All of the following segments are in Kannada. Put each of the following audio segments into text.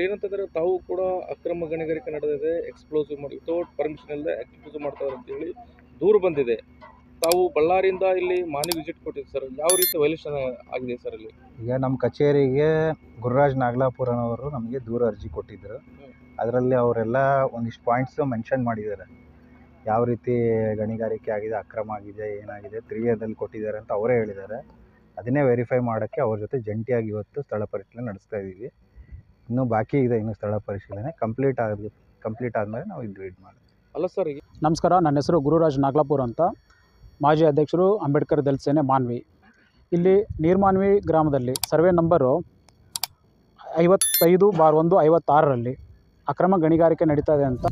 ಸರ್, ಏನಂತಂದ್ರೆ ತಾವು ಕೂಡ ಅಕ್ರಮ ಗಣಿಗಾರಿಕೆ ನಡೆದಿದೆ ಎಕ್ಸ್ಪ್ಲೋಸಿವ್ ಮಾಡಿ ವಿತೌಟ್ ಪರ್ಮಿಷನ್ ಇಲ್ಲದೆ ಎಕ್ಸ್ಪ್ಲೋಸಿವ್ ಮಾಡ್ತಾರೆ ಅಂತೇಳಿ ದೂರು ಬಂದಿದೆ. ತಾವು ಬಳ್ಳಾರಿಯಿಂದ ಇಲ್ಲಿ ಮಾನಿ ವಿಸಿಟ್ ಕೊಟ್ಟಿದ್ದು ಸರ್, ಯಾವ ರೀತಿ ವೈಲೇಷನ್ ಆಗಿದೆ ಸರ್ ಇಲ್ಲಿ? ಈಗ ನಮ್ಮ ಕಚೇರಿಗೆ ಗುರುರಾಜ್ ನಾಗಲಾಪುರನವರು ನಮಗೆ ದೂರ ಅರ್ಜಿ ಕೊಟ್ಟಿದ್ದರು. ಅದರಲ್ಲಿ ಅವರೆಲ್ಲ ಒಂದಿಷ್ಟು ಪಾಯಿಂಟ್ಸ್ ಮೆನ್ಷನ್ ಮಾಡಿದ್ದಾರೆ. ಯಾವ ರೀತಿ ಗಣಿಗಾರಿಕೆ ಆಗಿದೆ, ಅಕ್ರಮ ಆಗಿದೆ, ಏನಾಗಿದೆ ತ್ರೀ ಇಯರ್ದಲ್ಲಿ ಕೊಟ್ಟಿದ್ದಾರೆ ಅಂತ ಅವರೇ ಹೇಳಿದ್ದಾರೆ. ಅದನ್ನೇ ವೆರಿಫೈ ಮಾಡೋಕ್ಕೆ ಅವ್ರ ಜೊತೆ ಜಂಟಿಯಾಗಿ ಇವತ್ತು ಸ್ಥಳ ಪರಿಶೀಲನೆ ನಡೆಸ್ತಾ ಇದ್ದೀವಿ. ಇನ್ನೂ ಬಾಕಿ ಇದೆ ಇನ್ನು ಸ್ಥಳ ಪರಿಶೀಲನೆ ಕಂಪ್ಲೀಟ್ ಆಗಿ ಕಂಪ್ಲೀಟ್ ಆದಮೇಲೆ ನಾವು ಇದು ಇದು ಮಾಡ್ತೀವಿ ಅಲ್ಲ ಸರ್ ಈಗ ನಮಸ್ಕಾರ ನನ್ನ ಹೆಸರು ಗುರುರಾಜ್ ನಾಗ್ಲಾಪುರ್ ಅಂತ. ಮಾಜಿ ಅಧ್ಯಕ್ಷರು ಅಂಬೇಡ್ಕರ್ ದಲಿತ ಸೇನೆ ಮಾನ್ವಿ. ಇಲ್ಲಿ ನೀರ್ಮಾನ್ವಿ ಗ್ರಾಮದಲ್ಲಿ ಸರ್ವೆ ನಂಬರು ಐವತ್ತೈದು ಬಾರ್ ಒಂದು ಐವತ್ತಾರರಲ್ಲಿ ಅಕ್ರಮ ಗಣಿಗಾರಿಕೆ ನಡೀತಾ ಇದೆ ಅಂತ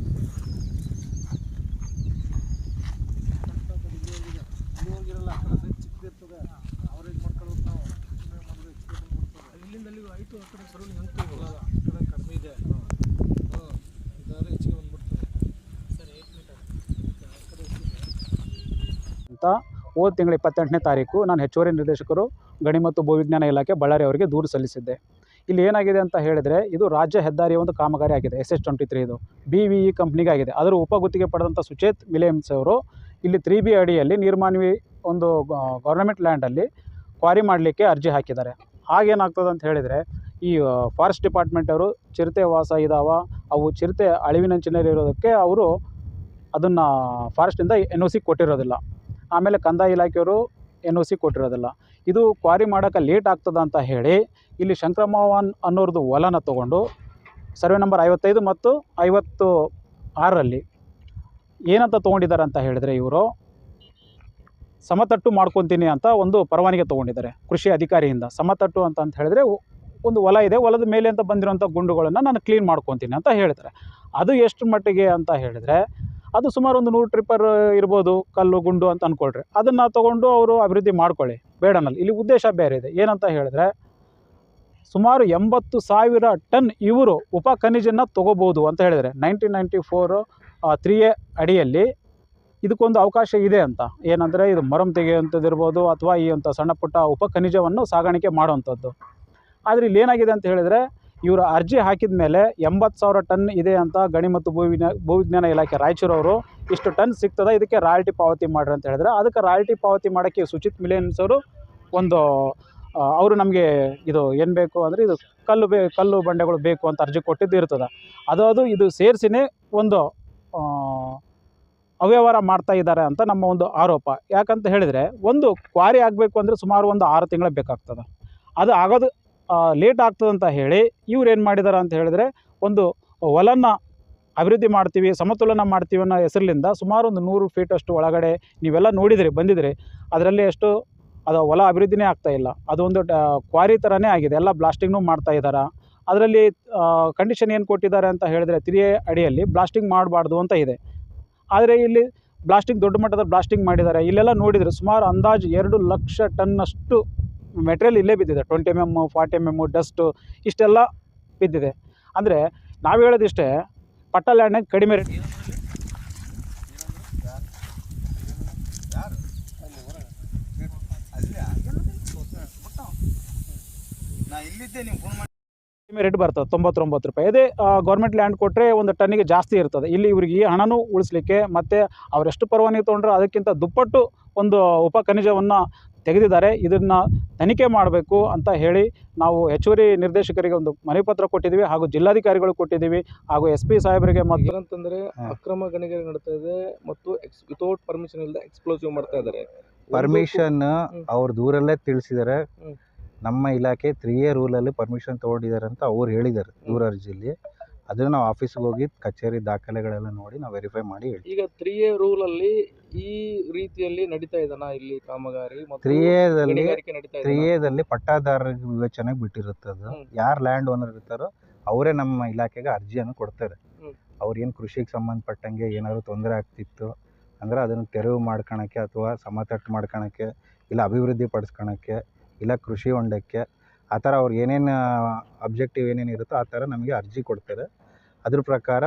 ಅಂತ ಹೋದ ತಿಂಗಳ ಇಪ್ಪತ್ತೆಂಟನೇ ತಾರೀಕು ನಾನು ಹೆಚ್ಚುವರಿ ನಿರ್ದೇಶಕರು ಗಣಿ ಮತ್ತು ಭೂವಿಜ್ಞಾನ ಇಲಾಖೆ ಬಳ್ಳಾರಿ ಅವರಿಗೆ ದೂರು ಸಲ್ಲಿಸಿದ್ದೆ. ಇಲ್ಲಿ ಏನಾಗಿದೆ ಅಂತ ಹೇಳಿದರೆ ಇದು ರಾಜ್ಯ ಹೆದ್ದಾರಿಯ ಒಂದು ಕಾಮಗಾರಿ ಆಗಿದೆ ಎಸ್ ಎಸ್ ಟ್ವೆಂಟಿ ತ್ರೀ ಇದು. ಬಿ ವಿ ಇ ಕಂಪ್ನಿಗೆ ಆಗಿದೆ. ಅದರ ಉಪಗುತ್ತಿಗೆ ಪಡೆದಂಥ ಸುಚೇತ್ ವಿಲಿಯಮ್ಸ್ ಅವರು ಇಲ್ಲಿ ತ್ರೀ ಬಿ ಅಡಿಯಲ್ಲಿ ನೀರ್ಮಾನ್ವಿ ಒಂದು ಗೌರ್ನಮೆಂಟ್ ಲ್ಯಾಂಡಲ್ಲಿ ಕ್ವಾರಿ ಮಾಡಲಿಕ್ಕೆ ಅರ್ಜಿ ಹಾಕಿದ್ದಾರೆ. ಆಗೇನಾಗ್ತದೆ ಅಂತ ಹೇಳಿದರೆ, ಈ ಫಾರೆಸ್ಟ್ ಡಿಪಾರ್ಟ್ಮೆಂಟ್ ಅವರು ಚಿರತೆ ವಾಸ ಇದಾವ, ಅವು ಚಿರತೆ ಅಳಿವಿನಂಚಿನಲ್ಲಿ ಇರೋದಕ್ಕೆ ಅವರು ಅದನ್ನು ಫಾರೆಸ್ಟಿಂದ ಎನ್ ಒ ಸಿ ಕೊಟ್ಟಿರೋದಿಲ್ಲ. ಆಮೇಲೆ ಕಂದಾಯ ಇಲಾಖೆಯವರು ಎನ್ ಒ ಸಿ ಕೊಟ್ಟಿರೋದಿಲ್ಲ. ಇದು ಕ್ವಾರಿ ಮಾಡೋಕ್ಕೆ ಲೇಟ್ ಆಗ್ತದೆ ಅಂತ ಹೇಳಿ, ಇಲ್ಲಿ ಶಂಕ್ರಮೋಹನ್ ಅನ್ನೋರ್ದು ಹೊಲನ ತಗೊಂಡು ಸರ್ವೆ ನಂಬರ್ ಐವತ್ತೈದು ಮತ್ತು ಐವತ್ತು ಆರರಲ್ಲಿ ಏನಂತ ತೊಗೊಂಡಿದ್ದಾರೆ ಅಂತ ಹೇಳಿದರೆ ಇವರು ಸಮತಟ್ಟು ಮಾಡ್ಕೊತೀನಿ ಅಂತ ಒಂದು ಪರವಾನಿಗೆ ತೊಗೊಂಡಿದ್ದಾರೆ. ಕೃಷಿ ಅಧಿಕಾರಿಯಿಂದ ಸಮತಟ್ಟು ಅಂತ ಅಂತ ಹೇಳಿದ್ರೆ ಒಂದು ಹೊಲ ಇದೆ, ಹೊಲದ ಮೇಲೆ ಅಂತ ಬಂದಿರೋಂಥ ಗುಂಡುಗಳನ್ನು ನಾನು ಕ್ಲೀನ್ ಮಾಡ್ಕೊತೀನಿ ಅಂತ ಹೇಳ್ತಾರೆ. ಅದು ಎಷ್ಟು ಮಟ್ಟಿಗೆ ಅಂತ ಹೇಳಿದರೆ ಅದು ಸುಮಾರು ಒಂದು ನೂರು ಟ್ರಿಪ್ಪರ್ ಇರ್ಬೋದು, ಕಲ್ಲು, ಗುಂಡು ಅಂತ ಅಂದ್ಕೊಳ್ರಿ ಅದನ್ನು ತೊಗೊಂಡು ಅವರು ಅಭಿವೃದ್ಧಿ ಮಾಡ್ಕೊಳ್ಳಿ. ಬೇಡನಲ್ಲಿ ಇಲ್ಲಿ ಉದ್ದೇಶ ಬೇರೆ ಇದೆ. ಏನಂತ ಹೇಳಿದ್ರೆ ಸುಮಾರು ಎಂಬತ್ತು ಸಾವಿರ ಟನ್ ಇವರು ಉಪ ಖನಿಜನ್ನು ತೊಗೋಬೋದು ಅಂತ ಹೇಳಿದರೆ ನೈನ್ಟೀನ್ ನೈಂಟಿ ಫೋರು ತ್ರೀ ಅಡಿಯಲ್ಲಿ ಇದಕ್ಕೊಂದು ಅವಕಾಶ ಇದೆ ಅಂತ. ಏನಂದರೆ ಇದು ಮರಂ ತೆಗೆಯುವಂಥದ್ದಿರ್ಬೋದು ಅಥವಾ ಈ ಅಂಥ ಸಣ್ಣ ಪುಟ್ಟ ಉಪ ಖನಿಜವನ್ನು ಸಾಗಾಣಿಕೆ ಮಾಡುವಂಥದ್ದು. ಆದರೆ ಇಲ್ಲಿ ಏನಾಗಿದೆ ಅಂತ ಹೇಳಿದರೆ ಇವರು ಅರ್ಜಿ ಹಾಕಿದ ಮೇಲೆ ಎಂಬತ್ತು ಸಾವಿರ ಟನ್ ಇದೆ ಅಂತ ಗಣಿ ಮತ್ತು ಭೂವಿಜ್ಞಾನ ಭೂವಿಜ್ಞಾನ ಇಲಾಖೆ ರಾಯಚೂರವರು ಇಷ್ಟು ಟನ್ ಸಿಗ್ತದೆ, ಇದಕ್ಕೆ ರಾಯಲ್ಟಿ ಪಾವತಿ ಮಾಡ್ರಿ ಅಂತ ಹೇಳಿದ್ರೆ ಅದಕ್ಕೆ ರಾಯಲ್ಟಿ ಪಾವತಿ ಮಾಡೋಕ್ಕೆ ಸುಚಿತ್ ಮಿಲಿಯನ್ಸ್ ಅವರು ಒಂದು ಅವರು ನಮಗೆ ಇದು ಏನು ಬೇಕು ಅಂದರೆ ಇದು ಕಲ್ಲು ಬೇ, ಕಲ್ಲು ಬಂಡೆಗಳು ಬೇಕು ಅಂತ ಅರ್ಜಿ ಕೊಟ್ಟಿದ್ದು ಇರ್ತದೆ. ಅದು ಅದು ಇದು ಸೇರಿಸಿನೇ ಒಂದು ಅವ್ಯವಹಾರ ಮಾಡ್ತಾ ಇದ್ದಾರೆ ಅಂತ ನಮ್ಮ ಒಂದು ಆರೋಪ. ಯಾಕಂತ ಹೇಳಿದರೆ, ಒಂದು ಕ್ವಾರಿ ಆಗಬೇಕು ಅಂದರೆ ಸುಮಾರು ಒಂದು ಆರು ತಿಂಗಳು ಬೇಕಾಗ್ತದೆ. ಅದು ಆಗೋದು ಲೇಟ್ ಆಗ್ತದೆ ಅಂತ ಹೇಳಿ ಇವ್ರು ಏನು ಮಾಡಿದ್ದಾರೆ ಅಂತ ಹೇಳಿದರೆ, ಒಂದು ಹೊಲನ್ನು ಅಭಿವೃದ್ಧಿ ಮಾಡ್ತೀವಿ, ಸಮತೋಲನ ಮಾಡ್ತೀವಿ ಅನ್ನೋ ಹೆಸರಿನಿಂದ ಸುಮಾರು ಒಂದು ನೂರು ಫೀಟಷ್ಟು ಒಳಗಡೆ ನೀವೆಲ್ಲ ನೋಡಿದಿರಿ, ಬಂದಿದ್ರಿ. ಅದರಲ್ಲಿ ಎಷ್ಟು, ಅದು ಹೊಲ ಅಭಿವೃದ್ಧಿನೇ ಆಗ್ತಾ ಇಲ್ಲ. ಅದು ಒಂದು ಡ- ಕ್ವಾರಿ ಥರನೇ ಆಗಿದೆ. ಎಲ್ಲ ಬ್ಲಾಸ್ಟಿಂಗ್ನೂ ಮಾಡ್ತಾ ಇದ್ದಾರೆ ಅದರಲ್ಲಿ ಕಂಡೀಷನ್ ಏನು ಕೊಟ್ಟಿದ್ದಾರೆ ಅಂತ ಹೇಳಿದ್ರೆ, ತಿರಿಯ ಅಡಿಯಲ್ಲಿ ಬ್ಲಾಸ್ಟಿಂಗ್ ಮಾಡಬಾರ್ದು ಅಂತ ಇದೆ. ಆದರೆ ಇಲ್ಲಿ ಬ್ಲಾಸ್ಟಿಂಗ್ ದೊಡ್ಡ ಮಟ್ಟದ ಬ್ಲಾಸ್ಟಿಂಗ್ ಮಾಡಿದ್ದಾರೆ. ಇಲ್ಲೆಲ್ಲ ನೋಡಿದರೆ ಸುಮಾರು ಅಂದಾಜು ಎರಡು ಲಕ್ಷ ಟನ್ನಷ್ಟು ಮೆಟೀರಿಯಲ್ ಇಲ್ಲೇ ಬಿದ್ದಿದೆ. Twenty M M forty M M dust ಇಷ್ಟೆಲ್ಲ ಬಿದ್ದಿದೆ. ಅಂದರೆ ನಾವು ಹೇಳೋದಿಷ್ಟೇ ಪಟ್ಟ ಲ್ಯಾಂಡ್ನಾಗ ಕಡಿಮೆ ರೇಟ್ ಕಡಿಮೆ ರೇಟ್ ಬರ್ತದೆ ತೊಂಬತ್ತೊಂಬತ್ತು ರೂಪಾಯಿ. ಅದೇ ಗೌರ್ಮೆಂಟ್ ಲ್ಯಾಂಡ್ ಕೊಟ್ಟರೆ ಒಂದು ಟನ್ನಿಗೆ ಜಾಸ್ತಿ ಇರ್ತದೆ. ಇಲ್ಲಿ ಇವರಿಗೆ ಈ ಹಣನೂ ಉಳಿಸ್ಲಿಕ್ಕೆ ಮತ್ತು ಅವರೆಷ್ಟು ಪರವಾನಗಿ ತೊಗೊಂಡ್ರೆ ಅದಕ್ಕಿಂತ ದುಪ್ಪಟ್ಟು ಒಂದು ಉಪ ಖನಿಜವನ್ನು ತೆಗೆದಿದ್ದಾರೆ. ಇದನ್ನು ತನಿಖೆ ಮಾಡಬೇಕು ಅಂತ ಹೇಳಿ ನಾವು ಹೆಚ್ಚುವರಿ ನಿರ್ದೇಶಕರಿಗೆ ಒಂದು ಮನವಿ ಪತ್ರ ಕೊಟ್ಟಿದ್ದೀವಿ ಹಾಗೂ ಜಿಲ್ಲಾಧಿಕಾರಿಗಳು ಕೊಟ್ಟಿದ್ದೀವಿ ಹಾಗೂ ಎಸ್ ಪಿ ಸಾಹೇಬರಿಗೆ ಮತ್ತು ಏನಂತಂದರೆ ಅಕ್ರಮ ಗಣಿಗಾರಿಕೆ ನಡೀತಾ ಇದೆ ಮತ್ತು ಎಕ್ಸ್ ವಿತೌಟ್ ಪರ್ಮಿಷನ್ ಇಲ್ಲದೆ ಎಕ್ಸ್ಪ್ಲೋಸಿವ್ ಮಾಡ್ತಾ ಇದ್ದಾರೆ. ಪರ್ಮಿಷನ್. ಅವ್ರ ದೂರಲ್ಲೇ ತಿಳಿಸಿದ್ದಾರೆ. ನಮ್ಮ ಇಲಾಖೆ ತ್ರೀ ಎ ರೂಲಲ್ಲಿ ಪರ್ಮಿಷನ್ ತೊಗೊಂಡಿದ್ದಾರೆ ಅಂತ ಅವ್ರು ಹೇಳಿದ್ದಾರೆ ದೂರ ಅರ್ಜಿಯಲ್ಲಿ. ಅದನ್ನು ನಾವು ಆಫೀಸ್ಗೆ ಹೋಗಿ ಕಚೇರಿ ದಾಖಲೆಗಳೆಲ್ಲ ನೋಡಿ ನಾವು ವೆರಿಫೈ ಮಾಡಿ ಹೇಳ್ತೀವಿ. ಈಗ ತ್ರೀ ಎ ರೂಲ್ ಅಲ್ಲಿ ಈ ರೀತಿಯಲ್ಲಿ ನಡೀತಾ ಇದನ್ನ ಇಲ್ಲಿ ಕಾಮಗಾರಿ ಮತ್ತು ತ್ರೀ ಎದಲ್ಲಿ ಗಣಿಗಾರಿಕೆ ನಡೀತಾ ತ್ರೀ ಇದೆ ಎದಲ್ಲಿ ಪಟ್ಟಾದಾರರಿಗೆ ವಿವೇಚನೆಗೆ ಬಿಟ್ಟಿರುತ್ತೆ ಅದು. ಹ್ಮ್. ಯಾರು ಲ್ಯಾಂಡ್ ಓನರ್ ಇರ್ತಾರೋ ಅವರೇ ನಮ್ಮ ಇಲಾಖೆಗೆ ಅರ್ಜಿಯನ್ನು ಕೊಡ್ತಾರೆ. ಹ್ಮ್. ಅವ್ರು ಏನು ಕೃಷಿಗೆ ಸಂಬಂಧಪಟ್ಟಂಗೆ ಏನಾದ್ರು ತೊಂದರೆ ಆಗ್ತಿತ್ತು ಅಂದರೆ ಅದನ್ನು ತೆರವು ಮಾಡ್ಕೊಳಕ್ಕೆ ಅಥವಾ ಸಮತಟ್ಟು ಮಾಡ್ಕೊಳಕ್ಕೆ ಇಲ್ಲ ಅಭಿವೃದ್ಧಿ ಪಡಿಸ್ಕೊಳಕ್ಕೆ ಇಲ್ಲ ಕೃಷಿ ಹೊಂಡಕ್ಕೆ ಆ ಥರ ಅವ್ರು ಏನೇನು ಅಬ್ಜೆಕ್ಟಿವ್ ಏನೇನು ಇರುತ್ತೋ ಆ ಥರ ನಮಗೆ ಅರ್ಜಿ ಕೊಡ್ತಾರೆ. ಅದ್ರ ಪ್ರಕಾರ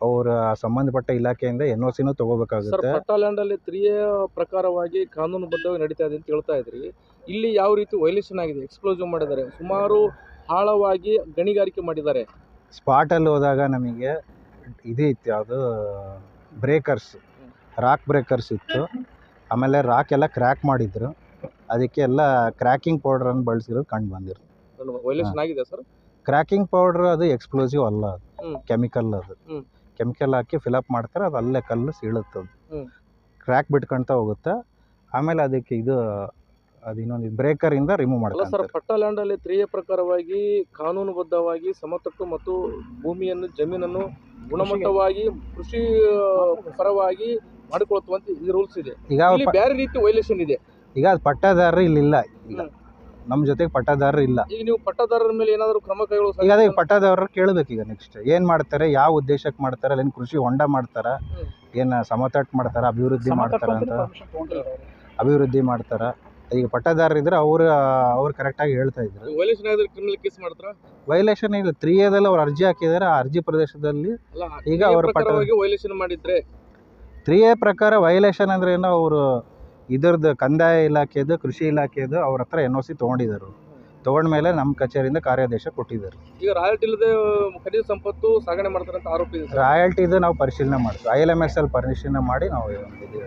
ಅವರ ಸಂಬಂಧಪಟ್ಟ ಇಲಾಖೆಯಿಂದ ಎನ್ ಒ ಸಿನೂ ಸರ್ ತೊಗೋಬೇಕಾಗುತ್ತೆ. ಪಟ್ಟಾಲ್ಯಾಂಡ್ ಅಲ್ಲಿ ತ್ರೀ ಎ ಪ್ರಕಾರವಾಗಿ ಕಾನೂನುಬದ್ಧವಾಗಿ ನಡೀತಾ ಇದೆ ಅಂತ ಹೇಳ್ತಾ ಇದ್ರಿ. ಇಲ್ಲಿ ಯಾವ ರೀತಿ ವೈಲೇಷನ್ ಆಗಿದೆ? ಎಕ್ಸ್ಪ್ಲೋಸಿವ್ ಮಾಡಿದ್ದಾರೆ. ಸುಮಾರು ಆಳವಾಗಿ ಗಣಿಗಾರಿಕೆ ಮಾಡಿದ್ದಾರೆ. ಸ್ಪಾಟಲ್ಲಿ ಹೋದಾಗ ನಮಗೆ ಇದು ಇತ್ತು ಯಾವುದು ಬ್ರೇಕರ್ಸ್ ರಾಕ್ ಬ್ರೇಕರ್ಸ್ ಇತ್ತು. ಆಮೇಲೆ ರಾಕ್ ಎಲ್ಲ ಕ್ರ್ಯಾಕ್ ಮಾಡಿದ್ರು. ಅದಕ್ಕೆ ಎಲ್ಲ ಕ್ರ್ಯಾಕಿಂಗ್ ಪೌಡ್ರನ್ನು ಬಳಸಿರೋದು ಕಂಡು ಬಂದಿರೋದು ವೈಲೇಷನ್ ಆಗಿದೆ ಸರ್? ಕ್ರ್ಯಾಕಿಂಗ್ ಪೌಡ್ರ್ ಅದು ಎಕ್ಸ್ಪ್ಲೋಸಿವ್ ಅಲ್ಲ ಅದು. ಹ್ಮ್. ಕೆಮಿಕಲ್ ಅದು. ಹ್ಮ್. ಕೆಮಿಕಲ್ ಹಾಕಿ ಫಿಲಪ್ ಮಾಡ್ತಾರೆ ಅದು ಅಲ್ಲೇ ಕಲ್ಲು ಸೀಳುತ್ತೆ ಅದು. ಹ್ಮ್. ಕ್ರ್ಯಾಕ್ ಬಿಟ್ಕೊಳ್ತಾ ಹೋಗುತ್ತೆ. ಆಮೇಲೆ ಅದಕ್ಕೆ ಇದು ಅದು ಇನ್ನೊಂದು ಬ್ರೇಕರಿಂದ ರಿಮೂವ್ ಅಲ್ಲ ಸರ್ ಮಾಡ್ತಾರೆ ಪಟ್ಟ ಲ್ಯಾಂಡ್ ಅಲ್ಲಿ ತ್ರಿಯ ಪ್ರಕಾರವಾಗಿ ಕಾನೂನುಬದ್ಧವಾಗಿ ಸಮತಟ್ಟು ಮತ್ತು ಭೂಮಿಯನ್ನು ಜಮೀನನ್ನು ಗುಣಮಟ್ಟವಾಗಿ ಕೃಷಿ ಆ, ಪರವಾಗಿ ಮಾಡಿಕೊಳ್ಳುವಂತ ಈ ರೂಲ್ಸ್ ಇದೆ. ಈಗ ಅವ್ರ ಇಲ್ಲಿ ಪ- ಬೇರೆ ರೀತಿ ವೈಲೇಷನ್ ಇದೆ. ಈಗ ಅದು ಪಟ್ಟಾದಾರರು ಇಲ್ಲಿಲ್ಲ ಇಲ್ಲ. ನಮ್ಮ ಜೊತೆಗೆ ಪಟ್ಟದಾರರು ಇಲ್ಲ. ಈಗ ನೀವು ಪಟ್ಟದಾರರ ಮೇಲೆ ಏನಾದರೂ ಕ್ರಮ ಕೈಗೊಳ್ಳೋ ಈಗ ಅದೇ ಪಟ್ಟಾದಾರರು ಕೇಳ್ಬೇಕು ಈಗ ನೆಕ್ಸ್ಟ್ ಏನು ಮಾಡ್ತಾರೆ ಯಾವ ಉದ್ದೇಶಕ್ಕೆ ಮಾಡ್ತಾರೆ ಅಲ್ಲಿ ಕೃಷಿ ಹೊಂಡ ಮಾಡ್ತಾರ. ಏನು ಸಮತಟ್ಟು ಮಾಡ್ತಾರ ಅಭಿವೃದ್ಧಿ ಮಾಡ್ತಾರ ಅಂತ? ಅಭಿವೃದ್ಧಿ ಮಾಡ್ತಾರ? ಈಗ ಪಟ್ಟದಾರರು ಇದ್ರೆ ಅವ್ರು ಅವ್ರು ಕರೆಕ್ಟಾಗಿ ಹೇಳ್ತಾ ಇದ್ರು. ವೈಲೇಷನ್ ಆದ್ರೆ ಕ್ರಿಮಿನಲ್ ಕೇಸ್ ಮಾಡ್ತಾರ? ವೈಲೇಷನ್ ಇಲ್ಲ. ತ್ರೀ ಎದಲ್ಲಿ ಅವ್ರು ಅರ್ಜಿ ಹಾಕಿದಾರೆ. ಆ ಅರ್ಜಿ ಪ್ರದೇಶದಲ್ಲಿ ಈಗ ಅವರು ಪಟ್ಟ- ವೈಲೇಷನ್ ಮಾಡಿದ್ರೆ? ತ್ರೀ ಎ ಪ್ರಕಾರ ವೈಲೇಷನ್ ಅಂದ್ರೆ ಏನೋ? ಅವರು ಇದ್ರದ್ದು ಕಂದಾಯ ಇಲಾಖೆದು ಕೃಷಿ ಇಲಾಖೆದು ಅವ್ರ ಹತ್ರ ಎನ್ ಒ ಸಿ ತೊಗೊಂಡಿದ್ದಾರೆ ತೊಗೊಂಡ್ಮೇಲೆ ನಮ್ಮ ಕಚೇರಿಯಿಂದ ಕಾರ್ಯಾದೇಶ ಕೊಟ್ಟಿದ್ದಾರೆ ಈಗ ರಾಯಲ್ಟಿ ಇಲ್ಲದೆ ಖನಿಜ ಸಂಪತ್ತು ಸಾಗಣೆ ಮಾಡ್ತಾರೆ ಅಂತ ಆರೋಪ ಇದೆ ಸರ್. ರಾಯಲ್ಟಿದು ನಾವು ಪರಿಶೀಲನೆ ಮಾಡ್ತೀವಿ. ಐ ಎಲ್ ಎಂ ಎಸ್ ಅಲ್ಲಿ ಪರಿಶೀಲನೆ ಮಾಡಿ ನಾವು ಇದು